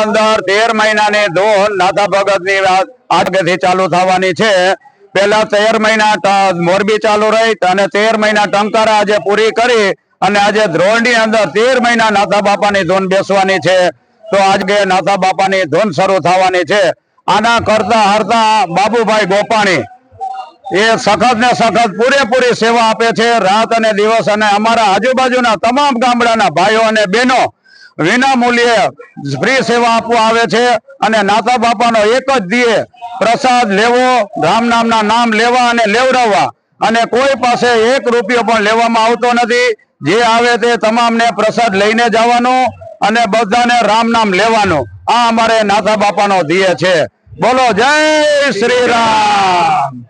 અંદર તેર મહિનાની ધોન નાથા ભગતની આગળથી ચાલુ થવાની છે. પેલા તેર મહિના મોરબી ચાલુ રહી અને તેર મહિના ટંકારા આજે પૂરી કરી અને આજે ધ્રોણની અંદર તેર મહિના નાથા બાપાની ધૂન બેસવાની છે. તો આજે નાથા બાપાની ધૂન શરૂ થવાની છે. આના કરતા હરતા બાબુભાઈ ગોપાણી એ સખત ને સખત પૂરેપૂરી સેવા આપે છે. રાત અને દિવસ અને અમારા આજુબાજુના તમામ ગામડાના ભાઈઓ અને બહેનો વિના મૂલ્યે ફ્રી સેવા આપવા આવે છે અને નાતા બાપાનો એક જ દિયે પ્રસાદ લેવો, રામ નામના નામ લેવા અને લેવડાવવા. અને કોઈ પાસે એક રૂપિયો પણ લેવામાં આવતો નથી. જે આવે તે તમામને પ્રસાદ લઈને જવાનો અને બધાને રામ નામ લેવાનું. આ અમારે નાથા બાપાનો ધ્યેય છે. બોલો જય શ્રી રામ.